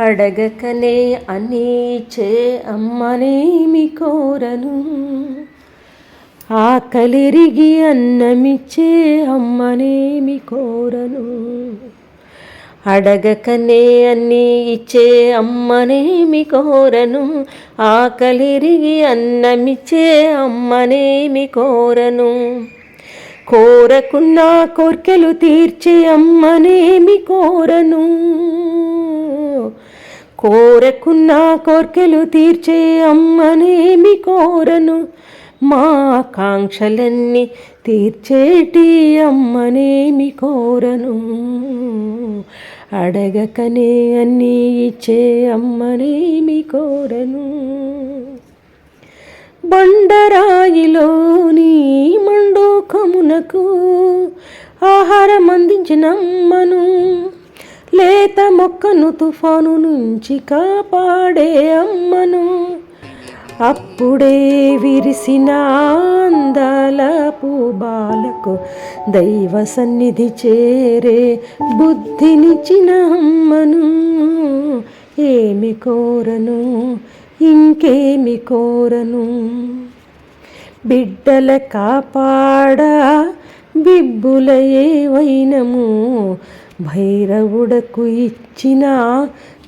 అడగకనే అనేచే అమ్మనేమి కోరను. ఆకలిరిగి అన్నమిచ్చే అమ్మనేమి కోరను. అడగకనే అన్నీ ఇచ్చే అమ్మనేమి కోరను. ఆకలిరిగి అన్నమిచ్చే అమ్మనేమి కోరను. కోరకున్న కోర్కెలు తీర్చే అమ్మనేమి కోరను. కోరకున్న కోర్కెలు తీర్చే అమ్మనేమి కోరను. మా కాంక్షలన్నీ తీర్చేటి అమ్మనేమి కోరను. అడగకనే అన్నీ ఇచ్చే అమ్మనేమి కోరను. బండరాయిలోని మండోకమునకు ఆహారం అందించిన అమ్మను. లేత మొక్కను తుఫాను నుంచి కాపాడే అమ్మను. అప్పుడే విరిసిన అందలపు బాలకు దైవ సన్నిధి చేరే బుద్ధినిచ్చిన అమ్మను. ఏమి కోరను? ఇంకేమి కోరను? బిడ్డల కాపాడ? బిబ్బుల ఏవైనము భైరవుడకు ఇచ్చిన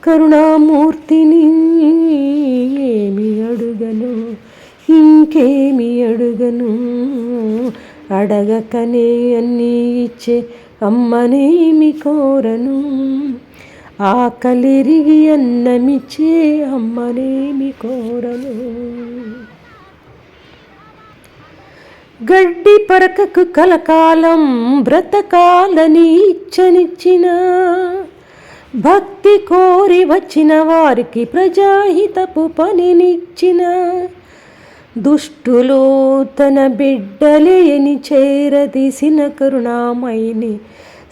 కరుణామూర్తిని ఏమి అడుగను? ఇంకేమి అడుగను? అడగకనే అన్నీ ఇచ్చే అమ్మనేమి కోరను? ఆకలిరిగి అన్నమిచ్చే అమ్మనేమి కోరను? గడ్డి పరకకు కలకాలం బ్రతకాలని ఇచ్చనిచ్చిన భక్తి కోరి వచ్చిన వారికి ప్రజాహితపు పనినిచ్చిన. దుష్టులు తన బిడ్డలేని చేరదీసిన కరుణామయిని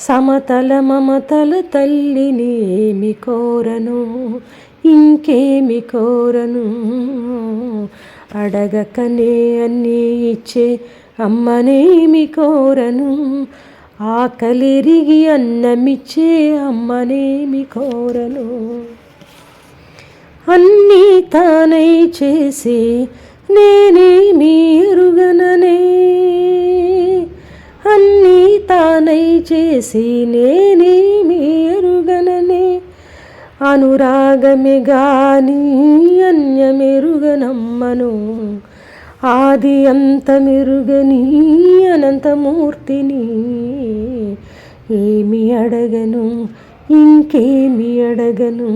సమతల మమతల తల్లిని ఏమి కోరను? ఇంకేమి కోరను? అడగకనే అన్నీ ఇచ్చే అమ్మనేమి కోరను. ఆకలిరిగి అన్నమిచ్చే అమ్మనేమి కోరను. అన్నీ తానై చేసి నేనేమి ఎరుగననే. అన్నీ తానై చేసి నేనేమి ఎరుగననే. అనురాగమి గాని అన్యమెరుగనమ్మను. ఆది అంతమెరుగని అనంతమూర్తిని ఏమి అడగను? ఇంకేమి అడగను?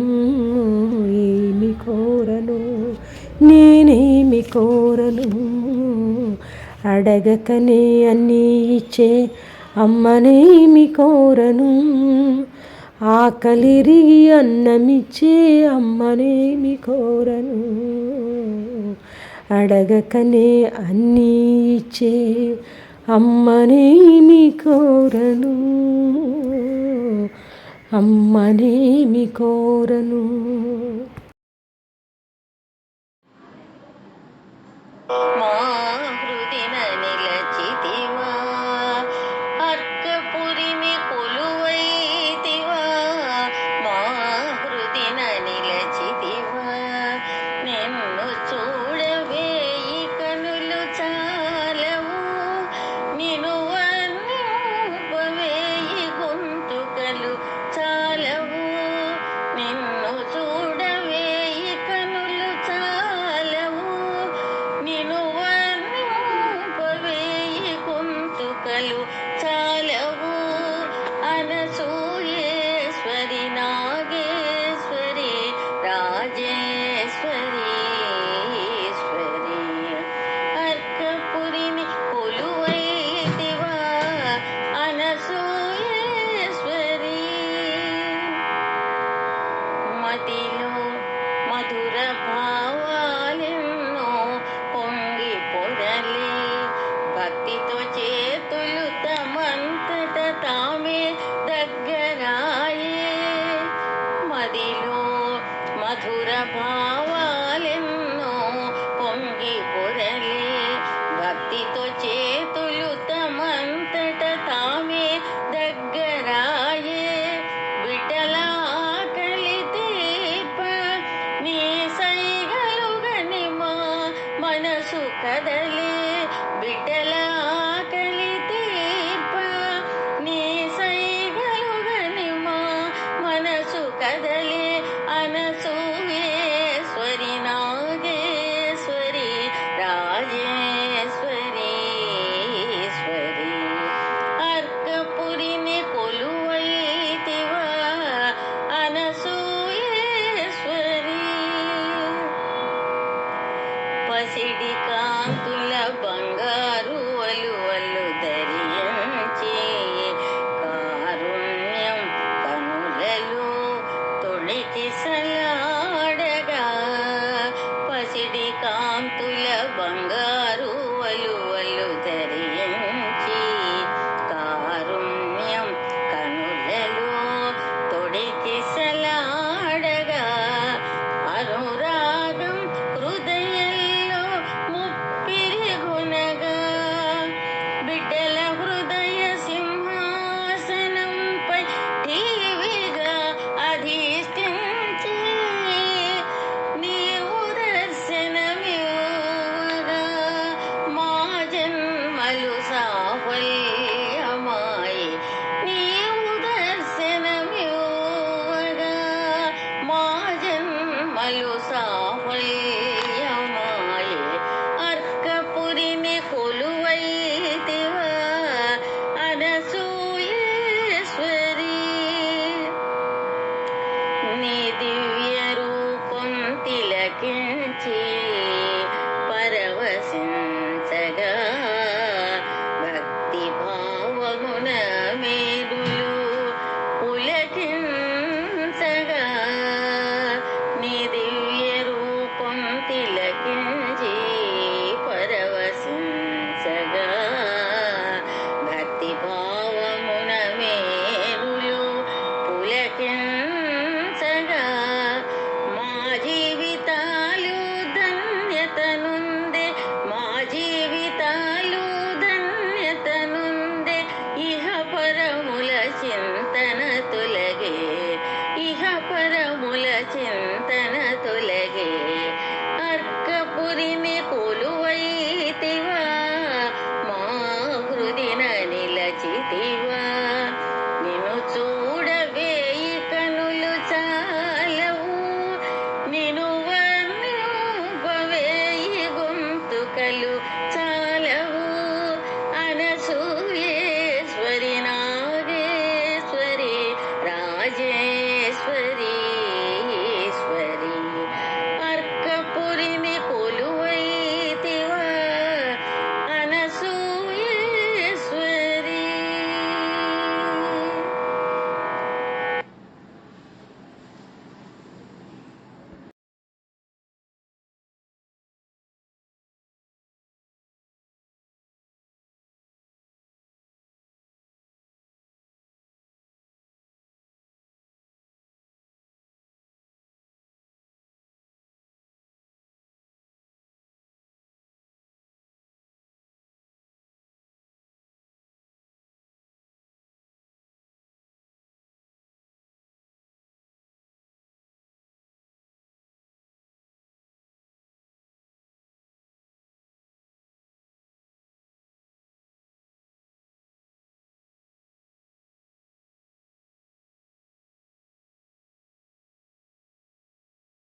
ఏమి కోరను? నేనేమి కోరను? అడగకనే అన్నీ ఇచ్చే అమ్మనేమి కోరను? ఆకలిరిగి అన్నమిచ్చే అమ్మనేమి కోరను. అడగకనే అన్నీ ఇచ్చే అమ్మనేమి కోరను. అమ్మనేమి కోరను. మా मधुरभा ಸುಖದಲ್ಲಿ ಬಿಡಲ by yourself.